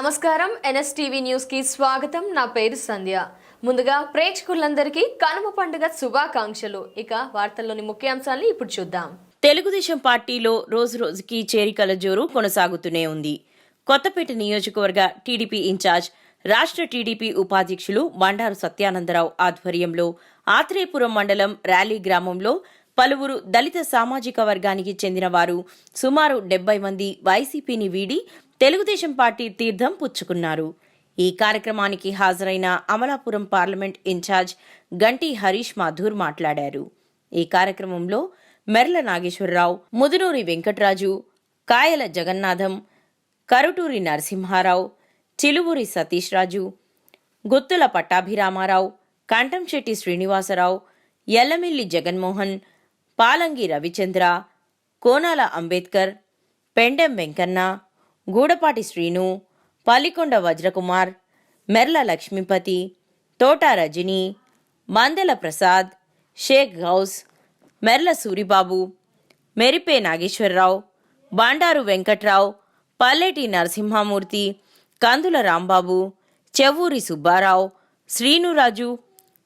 నమస్కారం. ఎన్ఎస్టీవీ న్యూస్కి స్వాగతం. నా పేరు సంధ్య. ముందుగా ప్రేక్షకులందరికీ కనుమ పండుగ శుభాకాంక్షలు. ఇక వార్తల్లోని ముఖ్యాంశాలను ఇప్పుడు చూద్దాం. తెలుగుదేశం పార్టీలో రోజు రోజుకి చేరికల జోరు కొనసాగుతూనే ఉంది. కొత్తపేట నియోజకవర్గ టీడీపీ ఇన్ఛార్జ్ రాష్ట్ర టీడీపీ ఉపాధ్యక్షులు బండారు సత్యానందరావు ఆధ్వర్యంలో ఆత్రేయపురం మండలం ర్యాలీ గ్రామంలో పలువురు దళిత సామాజిక వర్గానికి చెందిన వారు సుమారు డెబ్బై మంది వైసీపీని వీడి తెలుగుదేశం పార్టీ తీర్థం పుచ్చుకున్నారు. ఈ కార్యక్రమానికి హాజరైన అమలాపురం పార్లమెంట్ ఇన్ఛార్జ్ గంటి హరీష్ మాథూర్ మాట్లాడారు. ఈ కార్యక్రమంలో మెర్ల నాగేశ్వరరావు ముదునూరి వెంకట్రాజు కాయల జగన్నాథం కరుటూరి నరసింహారావు చిలువూరి సతీష్ రాజు గుత్తుల పట్టాభిరామారావు కంటంశెట్టి శ్రీనివాసరావు ఎల్లమిల్లి జగన్మోహన్ పాలంగి రవిచంద్ర కోనాల అంబేద్కర్ పెండెం వెంకన్న గూడపాటి శ్రీను పల్లికొండ వజ్రకుమార్ మెర్ల లక్ష్మీపతి తోట రజని మందెల ప్రసాద్ షేక్ గౌస్ మెర్ల సూరిబాబు మెరిపే నాగేశ్వరరావు బాండారు వెంకట్రావు పల్లెటి నరసింహమూర్తి కందుల రాంబాబు చెవూరి సుబ్బారావు శ్రీనురాజు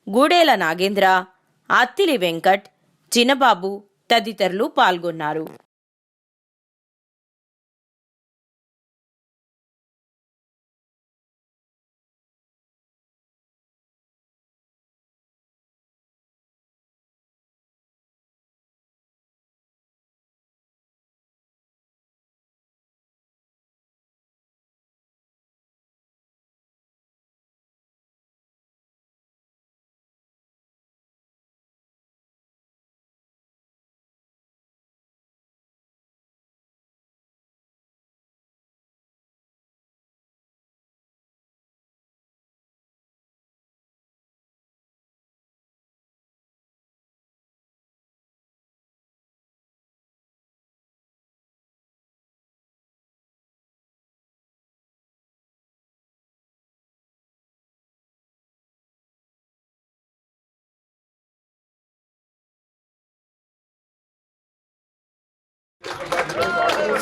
గూడేల నాగేంద్ర అత్తిలి వెంకట్ చిన్నబాబు తదితరులు పాల్గొన్నారు.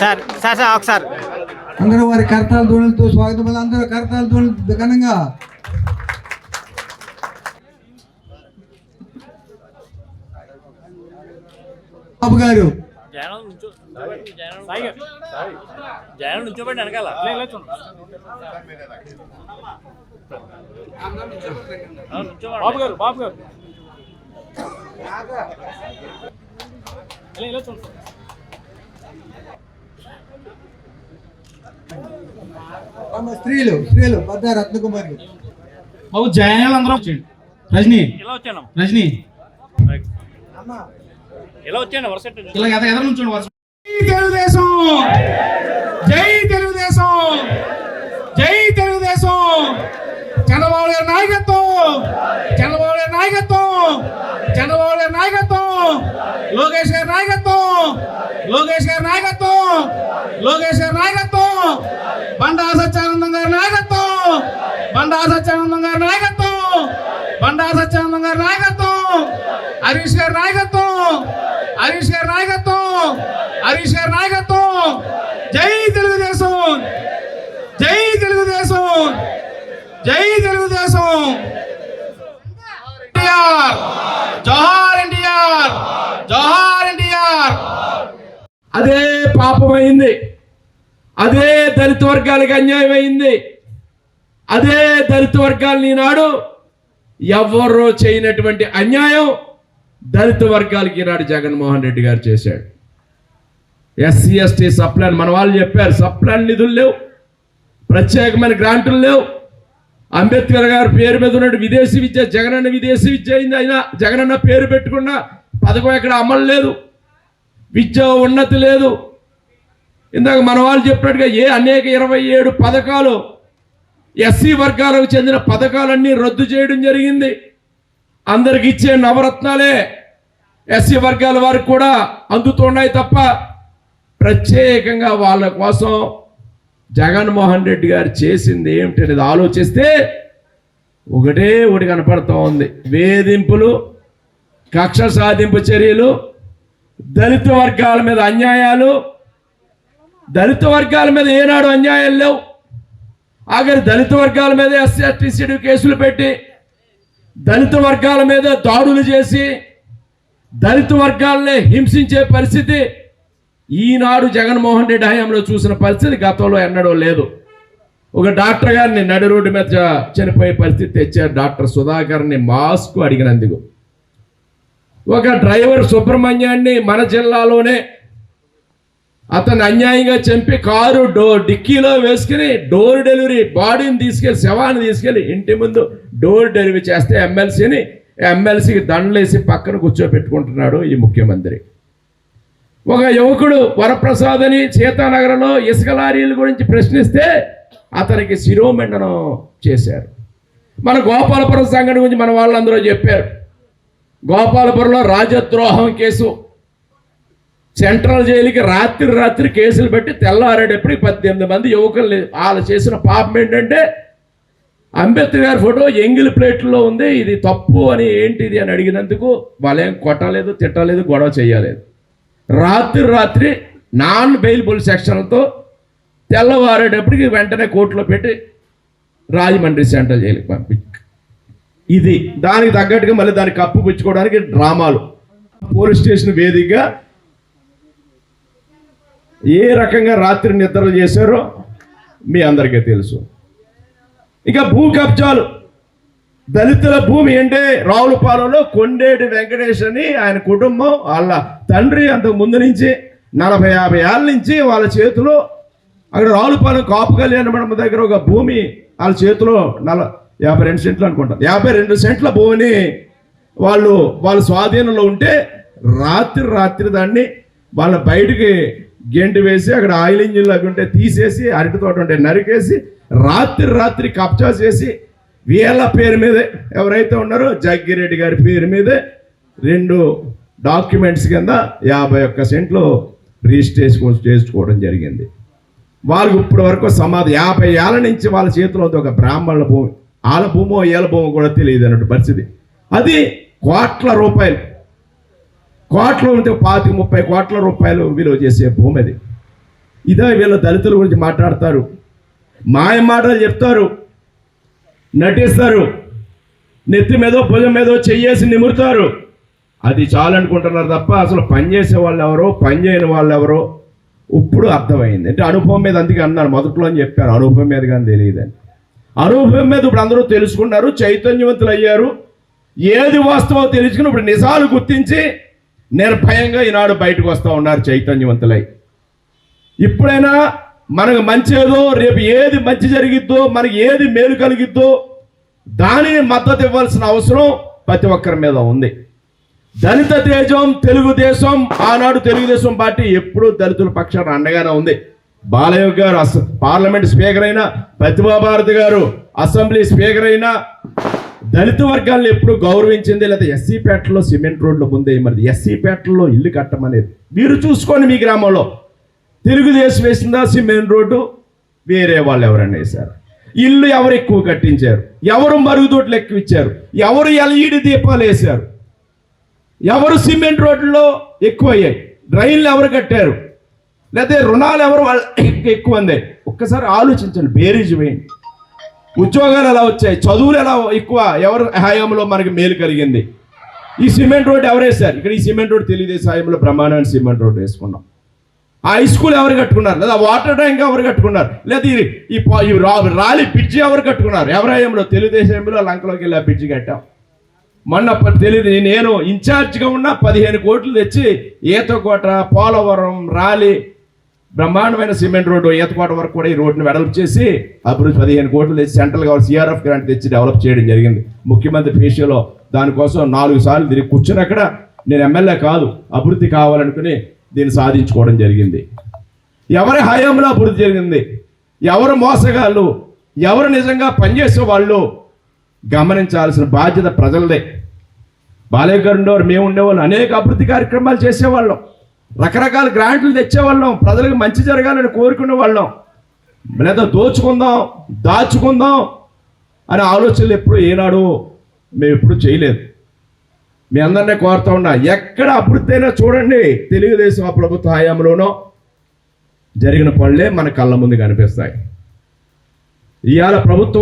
సార్ సార్ సార్ ఒకసారి అందరూ వారి కర్తాల ధ్వనులతో స్వాగతం పలికి అందరూ కర్తాల ధ్వనులు ఘనంగా. బాబు గారు. బాబు గారు బాబు గారు ఇలా ఇలా చూడండి ఆమె స్త్రీలు స్త్రీలు బద్ద రత్నకుమారి బాబు జయాలు అందరం వచ్చేయండి రజనీ. ఇలా వచ్చాను రజనీ. ఇలా వచ్చాను? వరుస ఇలా ఎద ఎదరు నుంచోండి వరుస. జై తెలుగుదేశం! జై తెలుగుదేశం! జై తెలుగుదేశం! చంద్రబాబు గారి నాయకత్వం! చంద్రబాబు గారి నాయకత్వం! చంద్రబాబు గారి నాయకత్వం! లోకేష్ గారి నాయకత్వం! లోకేష్ గారి నాయకత్వం! లోకేష్ గారి నాయకత్వం! బండా సత్యానందం గారి నాయకత్వం! బండా సత్యానందం గారి నాయకత్వం! బండా సత్యానందం గారి నాయకత్వం! హరీష్ గారి నాయకత్వం! హరీష్ గారి నాయకత్వం! హరీష్ గారి నాయకత్వం! జై తెలుగుదేశం! జై తెలుగుదేశం! జై తెలుగుదేశం! జోహార్ ఎన్టీఆర్! జోహార్ అదే పాపమైంది. అదే దళిత వర్గాలకు అన్యాయం అయింది అదే దళిత వర్గాలని ఈనాడు ఎవరో చేయనటువంటి అన్యాయం దళిత వర్గాలకి ఈనాడు జగన్మోహన్ రెడ్డి గారు చేశాడు. ఎస్సీ ఎస్టీ సప్లాన్ మన వాళ్ళు చెప్పారు సప్లాన్ నిధులు లేవు ప్రత్యేకమైన గ్రాంట్లు లేవు. అంబేద్కర్ గారు పేరు మీద ఉన్నట్టు విదేశీ విద్య జగనన్న విదేశీ విద్య అయింది అయినా జగనన్న పేరు పెట్టుకున్న పథకం ఎక్కడ అమలు లేదు. విద్య ఉన్నతి లేదు. ఇందాక మన వాళ్ళు చెప్పినట్టుగా ఏ అనేక ఇరవై ఏడు పథకాలు ఎస్సీ వర్గాలకు చెందిన పథకాలన్నీ రద్దు చేయడం జరిగింది. అందరికి ఇచ్చే నవరత్నాలే ఎస్సీ వర్గాల వారికి కూడా అందుతున్నాయి తప్ప ప్రత్యేకంగా వాళ్ళ కోసం జగన్మోహన్ రెడ్డి గారు చేసింది ఏమిటి అనేది ఆలోచిస్తే ఒకటే ఒకటి కనపడుతూ ఉంది. వేధింపులు కక్ష సాధింపు చర్యలు దళిత వర్గాల మీద అన్యాయాలు దళిత వర్గాల మీద ఏనాడు అన్యాయం లేవు. ఆఖరి దళిత వర్గాల మీద ఎస్సీ కేసులు పెట్టి దళిత వర్గాల మీద దాడులు చేసి దళిత వర్గాలనే హింసించే పరిస్థితి ఈనాడు జగన్మోహన్ రెడ్డి హయాంలో చూసిన పరిస్థితి గతంలో ఎన్నడూ లేదు. ఒక డాక్టర్ గారిని నడి రోడ్డు మీద చనిపోయే పరిస్థితి తెచ్చారు డాక్టర్ సుధాకర్ని మాస్క్ అడిగినందుకు. ఒక డ్రైవర్ సుబ్రహ్మణ్యాన్ని మన జిల్లాలోనే అతను అన్యాయంగా చంపి కారు డో డిక్కీలో వేసుకుని డోర్ డెలివరీ బాడీని తీసుకెళ్ళి శవాన్ని తీసుకెళ్ళి ఇంటి ముందు డోర్ డెలివరీ చేస్తే ఎమ్మెల్సీని ఎమ్మెల్సీకి దండలేసి పక్కన కూర్చోబెట్టుకుంటున్నాడు ఈ ముఖ్యమంత్రి. ఒక యువకుడు వరప్రసాద్ అని సీతానగరంలో ఇసుక లారీల గురించి ప్రశ్నిస్తే అతనికి శిరోమండనం చేశారు. మన గోపాలపురం సంఘటన గురించి మన వాళ్ళందరూ చెప్పారు. గోపాలపురంలో రాజద్రోహం కేసు. సెంట్రల్ జైలుకి రాత్రి రాత్రి కేసులు పెట్టి తెల్లారేటప్పుడు పద్దెనిమిది మంది యువకులు వాళ్ళు చేసిన పాపం ఏంటంటే అంబేద్కర్ గారి ఫోటో ఎంగిల్ ప్లేట్లో ఉంది ఇది తప్పు అని ఏంటిది అని అడిగినందుకు వాళ్ళేం కొట్టలేదు తిట్టలేదు గొడవ చేయలేదు. రాత్రి రాత్రి నాన్ బెయిల్బుల్ సెక్షన్లతో తెల్లవారేటప్పటికి వెంటనే కోర్టులో పెట్టి రాజమండ్రి సెంట్రల్ జైలుకి పంపి ఇది దానికి తగ్గట్టుగా మళ్ళీ దానికి కప్పు పుచ్చుకోవడానికి డ్రామాలు. పోలీస్ స్టేషన్ వేదికగా ఏ రకంగా రాత్రి నిద్రలు చేశారో మీ అందరికీ తెలుసు. ఇక భూ కబ్జాలు. దళితుల భూమి అంటే రావులపాలెంలో కొండేటి వెంకటేష్ అని ఆయన కుటుంబం వాళ్ళ తండ్రి అంతకు ముందు నుంచి నలభై యాభై ఏళ్ళ నుంచి వాళ్ళ చేతిలో అక్కడ రావులపాలెం కాపు కళ్యాణ మండపం దగ్గర ఒక భూమి వాళ్ళ చేతిలో నల యాభై రెండు సెంట్లు అనుకుంటారు యాభై రెండు సెంట్ల భూమిని వాళ్ళు వాళ్ళ స్వాధీనంలో ఉంటే రాత్రి రాత్రి దాన్ని వాళ్ళ బయటికి గెంటి వేసి అక్కడ ఆయిల్ ఇంజిన్లు అవి ఉంటే తీసేసి అరటి తోట ఉంటే నరికేసి రాత్రి రాత్రి కబ్జా చేసి వీళ్ళ పేరు మీదే ఎవరైతే ఉన్నారో జగ్గిరెడ్డి గారి పేరు మీదే రెండు డాక్యుమెంట్స్ కింద యాభై ఒక్క సెంట్లు రిజిస్ట్రేషన్ చేసుకోవడం జరిగింది. వాళ్ళకి ఇప్పటి వరకు సమాధి యాభై ఏళ్ళ నుంచి వాళ్ళ చేతిలో ఒక బ్రాహ్మణుల భూమి. ఆల భూమో ఏల భూమో కూడా తెలియదు అన్నట్టు పరిస్థితి. అది కోట్ల రూపాయలు. కోట్లు ఉంటే పాతి ముప్పై కోట్ల రూపాయలు విలువ చేసే భూమి అది. ఇదే వీళ్ళ దళితుల గురించి మాట్లాడతారు. మాయ మాటలు చెప్తారు. నటిస్తారు. నెత్తి మీదో భుజం మీదో చెయ్యేసి నిమురుతారు. అది చాలనుకుంటున్నారు తప్ప అసలు పని చేసే వాళ్ళు ఎవరో పనిచేయని వాళ్ళు ఎవరో ఇప్పుడు అర్థమైంది. అంటే అనుభవం మీద అందుకే అన్నారు. మొదట్లో అని చెప్పారు. అనుభవం మీద కానీ తెలియదని అనుభవం మీద ఇప్పుడు అందరూ తెలుసుకున్నారు చైతన్యవంతులు అయ్యారు ఏది వాస్తవో తెలుసుకుని ఇప్పుడు నిజాలు గుర్తించి నిర్భయంగా ఈనాడు బయటకు వస్తూ ఉన్నారు చైతన్యవంతులై. ఇప్పుడైనా మనకు మంచి ఏదో రేపు ఏది మంచి జరిగిద్దో మనకి ఏది మేలు కలిగిద్దో దానిని మద్దతు ఇవ్వాల్సిన అవసరం ప్రతి ఒక్కరి మీద ఉంది. దళిత తేజం తెలుగుదేశం ఆనాడు తెలుగుదేశం పార్టీ ఎప్పుడూ దళితుల పక్షాన అండగానే ఉంది. బాలయ్య గారు అస పార్లమెంట్ స్పీకర్ అయినా ప్రతిభాభారతి గారు అసెంబ్లీ స్పీకర్ అయినా దళిత వర్గాలను ఎప్పుడు గౌరవించింది లేదా ఎస్సీ పేటలో సిమెంట్ రోడ్ల ముందే మరి ఎస్సీ పేటలో ఇల్లు కట్టమనేది? మీరు చూసుకోండి మీ గ్రామంలో. తెలుగుదేశం వేసిందా సిమెంట్ రోడ్డు? వేరే వాళ్ళు ఎవరన్నా వేశారు. ఇల్లు ఎవరు ఎక్కువ కట్టించారు? ఎవరు మరుగుదొడ్లు ఎక్కువ ఇచ్చారు? ఎవరు ఎల్ఈడి దీపాలు వేశారు? ఎవరు సిమెంట్ రోడ్లలో ఎక్కువ అయ్యాయి డ్రైన్లు ఎవరు కట్టారు? లేకపోతే రుణాలు ఎవరు వాళ్ళ ఎక్కువ అందే. ఒక్కసారి ఆలోచించండి. బేరీజ్ వేయండి. ఉద్యోగాలు ఎలా వచ్చాయి? చదువులు ఎలా ఎక్కువ? ఎవరు హయాంలో మనకి మేలు కలిగింది? ఈ సిమెంట్ రోడ్ ఎవరు వేశారు ఇక్కడ ఈ సిమెంట్ రోడ్ తెలుగుదేశం హయాంలో బ్రహ్మాండమైన సిమెంట్ రోడ్ వేసుకున్నాం. ఆ హై స్కూల్ ఎవరు కట్టుకున్నారు? లేదా వాటర్ ట్యాంక్ ఎవరు కట్టుకున్నారు? లేదా ఈ- ఈ రా- రాలి బ్రిడ్జి ఎవరు కట్టుకున్నారు? ఎవరి హయాంలో? తెలుగుదేశం హయాంలో లంకలోకి వెళ్ళి ఆ బ్రిడ్జి కట్టాం. మొన్న తెలియదు నేను ఇన్ఛార్జ్గా ఉన్న పదిహేను కోట్లు తెచ్చి ఈతకోట పోలవరం రాలి బ్రహ్మాండమైన సిమెంట్ రోడ్డు ఈతకోట వరకు కూడా ఈ రోడ్డుని వెడల్పు చేసి అభివృద్ధి పదిహేను కోట్లు తెచ్చి సెంట్రల్ గవర్నమెంట్ సిఆర్ఎఫ్ గ్రాంట్ తెచ్చి డెవలప్ చేయడం జరిగింది. ముఖ్యమంత్రి ఫేషియోలో దానికోసం నాలుగు సార్లు తిరిగి కూర్చుని అక్కడ నేను ఎమ్మెల్యే కాదు అభివృద్ధి కావాలనుకుని దీన్ని సాధించుకోవడం జరిగింది. ఎవరి హయాంలో అభివృద్ధి జరిగింది? ఎవరు మోసగాళ్ళు? ఎవరు నిజంగా పనిచేసే వాళ్ళు? గమనించాల్సిన బాధ్యత ప్రజలదే. బాలేకరుండేవారు మేము ఉండేవాళ్ళు అనేక అభివృద్ధి కార్యక్రమాలు చేసేవాళ్ళం. రకరకాల గ్రాంట్లు తెచ్చేవాళ్ళం. ప్రజలకు మంచి జరగాలని కోరుకునే వాళ్ళం. లేదా దోచుకుందాం దాచుకుందాం అనే ఆలోచనలు ఎప్పుడు ఏనాడు మేము ఎప్పుడు చేయలేదు. మీ అందరినీ కోరుతా ఉన్నా ఎక్కడ అభివృద్ధి అయినా చూడండి. తెలుగుదేశం ఆ ప్రభుత్వ హయాంలోనో జరిగిన పనులే మన కళ్ళ ముందు కనిపిస్తాయి ఇవాళ ప్రభుత్వం